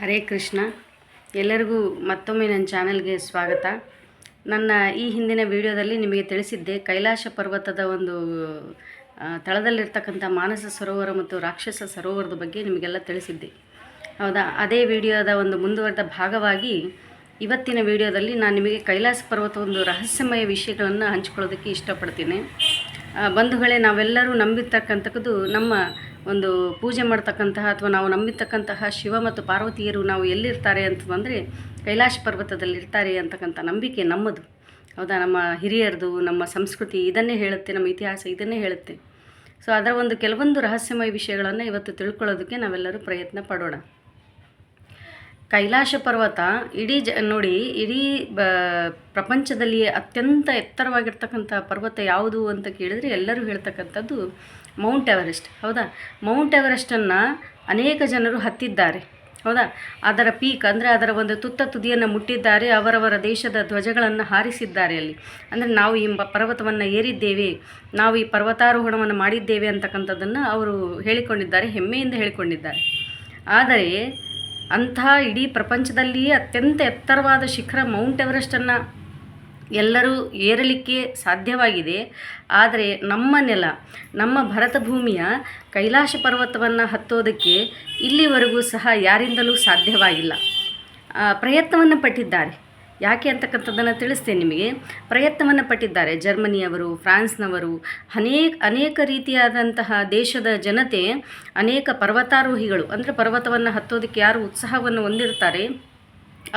ಹರೇ ಕೃಷ್ಣ. ಎಲ್ಲರಿಗೂ ಮತ್ತೊಮ್ಮೆ ನನ್ನ ಚಾನಲ್ಗೆ ಸ್ವಾಗತ. ನನ್ನ ಈ ಹಿಂದಿನ ವಿಡಿಯೋದಲ್ಲಿ ನಿಮಗೆ ತಿಳಿಸಿದ್ದೆ ಕೈಲಾಶ ಪರ್ವತದ ಒಂದು ತಳದಲ್ಲಿರ್ತಕ್ಕಂಥ ಮಾನಸ ಸರೋವರ ಮತ್ತು ರಾಕ್ಷಸ ಸರೋವರದ ಬಗ್ಗೆ ನಿಮಗೆಲ್ಲ ತಿಳಿಸಿದ್ದೆ. ಹೌದಾ? ಅದೇ ವಿಡಿಯೋದ ಒಂದು ಮುಂದುವರೆದ ಭಾಗವಾಗಿ ಇವತ್ತಿನ ವಿಡಿಯೋದಲ್ಲಿ ನಾನು ನಿಮಗೆ ಕೈಲಾಸ ಪರ್ವತ ಒಂದು ರಹಸ್ಯಮಯ ವಿಷಯಗಳನ್ನು ಹಂಚ್ಕೊಳ್ಳೋದಕ್ಕೆ ಇಷ್ಟಪಡ್ತೀನಿ. ಬಂಧುಗಳೇ, ನಾವೆಲ್ಲರೂ ನಂಬಿರ್ತಕ್ಕಂಥದ್ದು ನಮ್ಮ ಒಂದು ಪೂಜೆ ಮಾಡ್ತಕ್ಕಂತಹ ಅಥವಾ ನಾವು ನಂಬಿತಕ್ಕಂತಹ ಶಿವ ಮತ್ತು ಪಾರ್ವತಿಯರು ನಾವು ಎಲ್ಲಿರ್ತಾರೆ ಅಂತಂದರೆ ಕೈಲಾಶ ಪರ್ವತದಲ್ಲಿ ಇರ್ತಾರೆ ಅಂತಕ್ಕಂಥ ನಂಬಿಕೆ ನಮ್ಮದು. ಹೌದಾ? ನಮ್ಮ ಹಿರಿಯರದು, ನಮ್ಮ ಸಂಸ್ಕೃತಿ ಇದನ್ನೇ ಹೇಳುತ್ತೆ, ನಮ್ಮ ಇತಿಹಾಸ ಇದನ್ನೇ ಹೇಳುತ್ತೆ. ಸೊ ಅದರ ಒಂದು ಕೆಲವೊಂದು ರಹಸ್ಯಮಯ ವಿಷಯಗಳನ್ನು ಇವತ್ತು ತಿಳ್ಕೊಳ್ಳೋದಕ್ಕೆ ನಾವೆಲ್ಲರೂ ಪ್ರಯತ್ನ ಪಡೋಣ. ಕೈಲಾಶ ಪರ್ವತ ಇಡೀ ಜ, ನೋಡಿ, ಇಡೀ ಬ ಪ್ರಪಂಚದಲ್ಲಿ ಅತ್ಯಂತ ಎತ್ತರವಾಗಿರ್ತಕ್ಕಂಥ ಪರ್ವತ ಯಾವುದು ಅಂತ ಕೇಳಿದರೆ ಎಲ್ಲರೂ ಹೇಳ್ತಕ್ಕಂಥದ್ದು ಮೌಂಟ್ ಎವರೆಸ್ಟ್ ಹೌದಾ? ಮೌಂಟ್ ಎವರೆಸ್ಟನ್ನು ಅನೇಕ ಜನರು ಹತ್ತಿದ್ದಾರೆ, ಹೌದಾ? ಅದರ ಪೀಕ್ ಅಂದರೆ ಅದರ ಒಂದು ತುತ್ತ ತುದಿಯನ್ನು ಮುಟ್ಟಿದ್ದಾರೆ, ಅವರವರ ದೇಶದ ಧ್ವಜಗಳನ್ನು ಹಾರಿಸಿದ್ದಾರೆ ಅಲ್ಲಿ. ಅಂದರೆ ನಾವು ಈ ಪರ್ವತವನ್ನು ಏರಿದ್ದೇವೆ, ನಾವು ಈ ಪರ್ವತಾರೋಹಣವನ್ನು ಮಾಡಿದ್ದೇವೆ ಅಂತಕ್ಕಂಥದ್ದನ್ನು ಅವರು ಹೇಳಿಕೊಂಡಿದ್ದಾರೆ, ಹೆಮ್ಮೆಯಿಂದ ಹೇಳಿಕೊಂಡಿದ್ದಾರೆ. ಆದರೆ ಅಂಥ ಇಡೀ ಪ್ರಪಂಚದಲ್ಲಿಯೇ ಅತ್ಯಂತ ಎತ್ತರವಾದ ಶಿಖರ ಮೌಂಟ್ ಎವರೆಸ್ಟನ್ನು ಎಲ್ಲರೂ ಏರಲಿಕ್ಕೆ ಸಾಧ್ಯವಾಗಿದೆ. ಆದರೆ ನಮ್ಮ ನೆಲ, ನಮ್ಮ ಭರತ ಭೂಮಿಯ ಕೈಲಾಸ ಪರ್ವತವನ್ನು ಹತ್ತೋದಕ್ಕೆ ಇಲ್ಲಿವರೆಗೂ ಸಹ ಯಾರಿಂದಲೂ ಸಾಧ್ಯವಾಗಿಲ್ಲ. ಪ್ರಯತ್ನವನ್ನು ಪಟ್ಟಿದ್ದಾರೆ. ಯಾಕೆ ಅಂತಕ್ಕಂಥದ್ದನ್ನು ತಿಳಿಸ್ತೇನೆ ನಿಮಗೆ. ಪ್ರಯತ್ನವನ್ನು ಪಟ್ಟಿದ್ದಾರೆ. ಜರ್ಮನಿಯವರು, ಫ್ರಾನ್ಸ್ನವರು, ಅನೇಕ ಅನೇಕ ರೀತಿಯಾದಂತಹ ದೇಶದ ಜನತೆ, ಅನೇಕ ಪರ್ವತಾರೋಹಿಗಳು, ಅಂದರೆ ಪರ್ವತವನ್ನು ಹತ್ತೋದಕ್ಕೆ ಯಾರು ಉತ್ಸಾಹವನ್ನು ಹೊಂದಿರ್ತಾರೆ.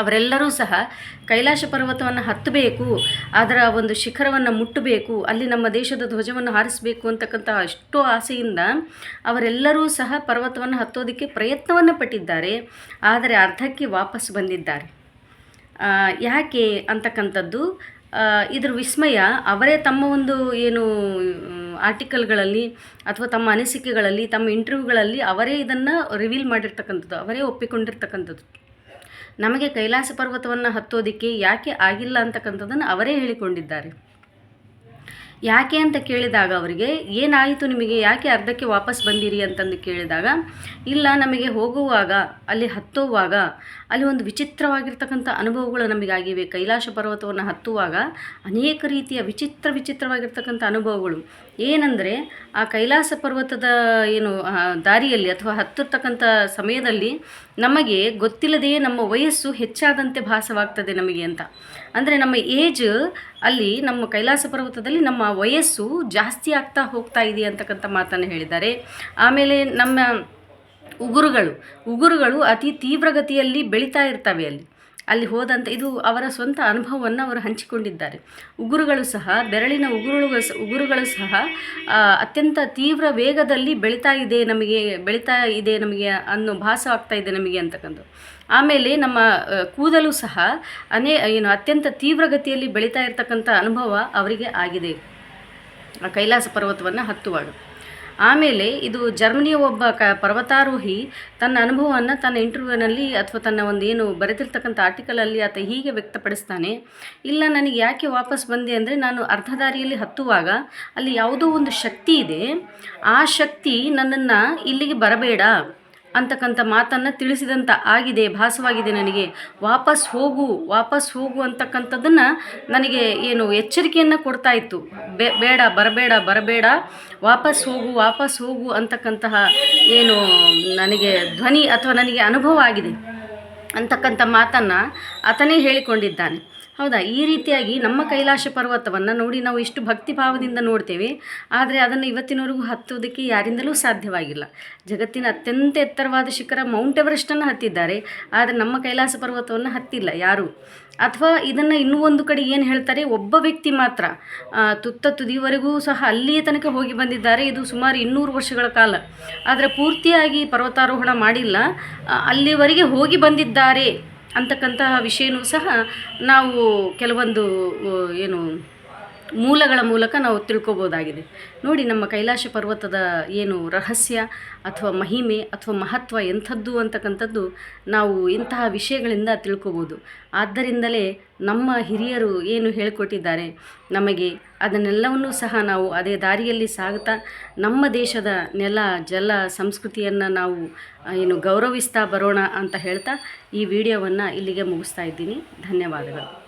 ಅವರೆಲ್ಲರೂ ಸಹ ಕೈಲಾಸ ಪರ್ವತವನ್ನು ಹತ್ತಬೇಕು, ಅದರ ಒಂದು ಶಿಖರವನ್ನು ಮುಟ್ಟಬೇಕು, ಅಲ್ಲಿ ನಮ್ಮ ದೇಶದ ಧ್ವಜವನ್ನು ಹಾರಿಸಬೇಕು ಅಂತಕ್ಕಂಥ ಅಷ್ಟೋ ಆಸೆಯಿಂದ ಅವರೆಲ್ಲರೂ ಸಹ ಪರ್ವತವನ್ನು ಹತ್ತೋದಕ್ಕೆ ಪ್ರಯತ್ನವನ್ನು ಪಟ್ಟಿದ್ದಾರೆ, ಆದರೆ ಅರ್ಧಕ್ಕೆ ವಾಪಸ್ ಬಂದಿದ್ದಾರೆ. ಯಾಕೆ ಅಂತಕ್ಕಂಥದ್ದು? ಇದ್ರ ವಿಸ್ಮಯ ಅವರೇ ತಮ್ಮ ಒಂದು ಏನು ಆರ್ಟಿಕಲ್ಗಳಲ್ಲಿ ಅಥವಾ ತಮ್ಮ ಅನಿಸಿಕೆಗಳಲ್ಲಿ, ತಮ್ಮ ಇಂಟರ್ವ್ಯೂಗಳಲ್ಲಿ ಅವರೇ ಇದನ್ನು ರಿವೀಲ್ ಮಾಡಿರ್ತಕ್ಕಂಥದ್ದು, ಅವರೇ ಒಪ್ಪಿಕೊಂಡಿರ್ತಕ್ಕಂಥದ್ದು. ನಮಗೆ ಕೈಲಾಸ ಪರ್ವತವನ್ನು ಹತ್ತೋದಕ್ಕೆ ಯಾಕೆ ಆಗಿಲ್ಲ ಅಂತಕ್ಕಂಥದ್ದನ್ನು ಅವರೇ ಹೇಳಿಕೊಂಡಿದ್ದಾರೆ. ಯಾಕೆ ಅಂತ ಕೇಳಿದಾಗ ಅವರಿಗೆ, ಏನಾಯಿತು ನಿಮಗೆ? ಯಾಕೆ ಅರ್ಧಕ್ಕೆ ವಾಪಸ್ ಬಂದಿರಿ ಅಂತಂದು ಕೇಳಿದಾಗ, ಇಲ್ಲ, ನಮಗೆ ಹೋಗುವಾಗ, ಅಲ್ಲಿ ಹತ್ತುವಾಗ, ಅಲ್ಲಿ ಒಂದು ವಿಚಿತ್ರವಾಗಿರ್ತಕ್ಕಂಥ ಅನುಭವಗಳು ನಮಗಾಗಿವೆ. ಕೈಲಾಸ ಪರ್ವತವನ್ನು ಹತ್ತುವಾಗ ಅನೇಕ ರೀತಿಯ ವಿಚಿತ್ರ ವಿಚಿತ್ರವಾಗಿರ್ತಕ್ಕಂಥ ಅನುಭವಗಳು. ಏನಂದರೆ ಆ ಕೈಲಾಸ ಪರ್ವತದ ಏನು ದಾರಿಯಲ್ಲಿ ಅಥವಾ ಹತ್ತಿರ್ತಕ್ಕಂಥ ಸಮಯದಲ್ಲಿ ನಮಗೆ ಗೊತ್ತಿಲ್ಲದೆಯೇ ನಮ್ಮ ವಯಸ್ಸು ಹೆಚ್ಚಾದಂತೆ ಭಾಸವಾಗ್ತದೆ ನಮಗೆ ಅಂತ. ಅಂದರೆ ನಮ್ಮ ಏಜ್ ಅಲ್ಲಿ ನಮ್ಮ ಕೈಲಾಸ ಪರ್ವತದಲ್ಲಿ ನಮ್ಮ ವಯಸ್ಸು ಜಾಸ್ತಿ ಆಗ್ತಾ ಹೋಗ್ತಾ ಇದೆ ಅಂತಕ್ಕಂಥ ಮಾತನ್ನು ಹೇಳಿದ್ದಾರೆ. ಆಮೇಲೆ ನಮ್ಮ ಉಗುರುಗಳು ಉಗುರುಗಳು ಅತಿ ತೀವ್ರಗತಿಯಲ್ಲಿ ಬೆಳೀತಾ ಇರ್ತವೆ ಅಲ್ಲಿ. ಅಲ್ಲಿ ಹೋದಂಥ ಇದು ಅವರ ಸ್ವಂತ ಅನುಭವವನ್ನು ಅವರು ಹಂಚಿಕೊಂಡಿದ್ದಾರೆ. ಉಗುರುಗಳು ಸಹ, ಬೆರಳಿನ ಉಗುರುಗಳು ಉಗುರುಗಳು ಸಹ ಅತ್ಯಂತ ತೀವ್ರ ವೇಗದಲ್ಲಿ ಬೆಳೀತಾ ಇದೆ ನಮಗೆ, ಬೆಳೀತಾ ಇದೆ ನಮಗೆ ಅನ್ನೋ ಭಾಸ ಆಗ್ತಾ ಇದೆ ನಮಗೆ ಅಂತಕ್ಕಂಥ ಆಮೇಲೆ ನಮ್ಮ ಕೂದಲು ಸಹ ಅನೇ, ಏನು, ಅತ್ಯಂತ ತೀವ್ರಗತಿಯಲ್ಲಿ ಬೆಳೀತಾ ಇರತಕ್ಕಂಥ ಅನುಭವ ಅವರಿಗೆ ಆಗಿದೆ. ಕೈಲಾಸ ಪರ್ವತವನ್ನು ಹತ್ತುವಾಗ ಆಮೇಲೆ ಇದು ಜರ್ಮನಿಯ ಒಬ್ಬ ಕ ಪರ್ವತಾರೋಹಿ ತನ್ನ ಅನುಭವವನ್ನು ತನ್ನ ಇಂಟರ್ವ್ಯೂನಲ್ಲಿ ಅಥವಾ ತನ್ನ ಒಂದು ಏನು ಬರೆದಿರ್ತಕ್ಕಂಥ ಆರ್ಟಿಕಲಲ್ಲಿ ಆತ ಹೀಗೆ ವ್ಯಕ್ತಪಡಿಸ್ತಾನೆ, ಇಲ್ಲ, ನನಗೆ ಯಾಕೆ ವಾಪಸ್ ಬಂದೆ ಅಂದರೆ ನಾನು ಅರ್ಧ ದಾರಿಯಲ್ಲಿ ಹತ್ತುವಾಗ ಅಲ್ಲಿ ಯಾವುದೋ ಒಂದು ಶಕ್ತಿ ಇದೆ. ಆ ಶಕ್ತಿ ನನ್ನನ್ನು ಇಲ್ಲಿಗೆ ಬರಬೇಡ. ಅಂತಕ್ಕಂಥ ಮಾತನ್ನು ತಿಳಿಸಿದಂಥ ಆಗಿದೆ, ಭಾಸವಾಗಿದೆ ನನಗೆ. ವಾಪಸ್ ಹೋಗು ವಾಪಸ್ ಹೋಗು ಅಂತಕ್ಕಂಥದ್ದನ್ನು ನನಗೆ ಏನು ಎಚ್ಚರಿಕೆಯನ್ನು ಕೊಡ್ತಾ ಇತ್ತು. ಬೇಡ, ಬರಬೇಡ ಬರಬೇಡ. ವಾಪಸ್ ಹೋಗು ವಾಪಸ್ ಹೋಗು ಅಂತಕ್ಕಂತಹ ಏನು ನನಗೆ ಧ್ವನಿ ಅಥವಾ ನನಗೆ ಅನುಭವ ಆಗಿದೆ ಅಂತಕ್ಕಂಥ ಮಾತನ್ನು ಆತನೇ ಹೇಳಿಕೊಂಡಿದ್ದಾನೆ. ಹೌದಾ? ಈ ರೀತಿಯಾಗಿ ನಮ್ಮ ಕೈಲಾಸ ಪರ್ವತವನ್ನು ನೋಡಿ ನಾವು ಇಷ್ಟು ಭಕ್ತಿ ಭಾವದಿಂದ ನೋಡ್ತೇವೆ. ಆದರೆ ಅದನ್ನು ಇವತ್ತಿನವರೆಗೂ ಹತ್ತೋದಕ್ಕೆ ಯಾರಿಂದಲೂ ಸಾಧ್ಯವಾಗಿಲ್ಲ. ಜಗತ್ತಿನ ಅತ್ಯಂತ ಎತ್ತರವಾದ ಶಿಖರ ಮೌಂಟ್ ಎವರೆಸ್ಟನ್ನು ಹತ್ತಿದ್ದಾರೆ. ಆದರೆ ನಮ್ಮ ಕೈಲಾಸ ಪರ್ವತವನ್ನು ಹತ್ತಿಲ್ಲ ಯಾರು? ಅಥವಾ ಇದನ್ನು ಇನ್ನೂ ಒಂದು ಕಡೆ ಏನು ಹೇಳ್ತಾರೆ? ಒಬ್ಬ ವ್ಯಕ್ತಿ ಮಾತ್ರ. ತುತ್ತ ತುದಿವರೆಗೂ ಸಹ ಅಲ್ಲಿಯ ತನಕ ಹೋಗಿ ಬಂದಿದ್ದಾರೆ. ಇದು ಸುಮಾರು ಇನ್ನೂರು ವರ್ಷಗಳ ಕಾಲ. ಆದರೆ ಪೂರ್ತಿಯಾಗಿ ಪರ್ವತಾರೋಹಣ ಮಾಡಿಲ್ಲ. ಅಲ್ಲಿವರೆಗೆ ಹೋಗಿ ಬಂದಿದ್ದಾರೆ. ಅಂತಕ್ಕಂತಹ ವಿಷಯನೂ ಸಹ ನಾವು ಕೆಲವೊಂದು ಏನು ಮೂಲಗಳ ಮೂಲಕ ನಾವು ತಿಳ್ಕೊಬೋದಾಗಿದೆ. ನೋಡಿ, ನಮ್ಮ ಕೈಲಾಶ ಪರ್ವತದ ಏನು ರಹಸ್ಯ ಅಥವಾ ಮಹಿಮೆ ಅಥವಾ ಮಹತ್ವ ಎಂಥದ್ದು ಅಂತಕ್ಕಂಥದ್ದು ನಾವು ಇಂತಹ ವಿಷಯಗಳಿಂದ ತಿಳ್ಕೊಬೋದು. ಆದ್ದರಿಂದಲೇ ನಮ್ಮ ಹಿರಿಯರು ಏನು ಹೇಳಿಕೊಟ್ಟಿದ್ದಾರೆ, ನಮಗೆ ಅದನ್ನೆಲ್ಲವನ್ನೂ ಸಹ ನಾವು ಅದೇ ದಾರಿಯಲ್ಲಿ ಸಾಗುತ್ತಾ ನಮ್ಮ ದೇಶದ ನೆಲ, ಜಲ, ಸಂಸ್ಕೃತಿಯನ್ನು ನಾವು ಏನು ಗೌರವಿಸ್ತಾ ಬರೋಣ ಅಂತ ಹೇಳ್ತಾ ಈ ವಿಡಿಯೋವನ್ನು ಇಲ್ಲಿಗೆ ಮುಗಿಸ್ತಾ ಇದ್ದೀನಿ. ಧನ್ಯವಾದಗಳು.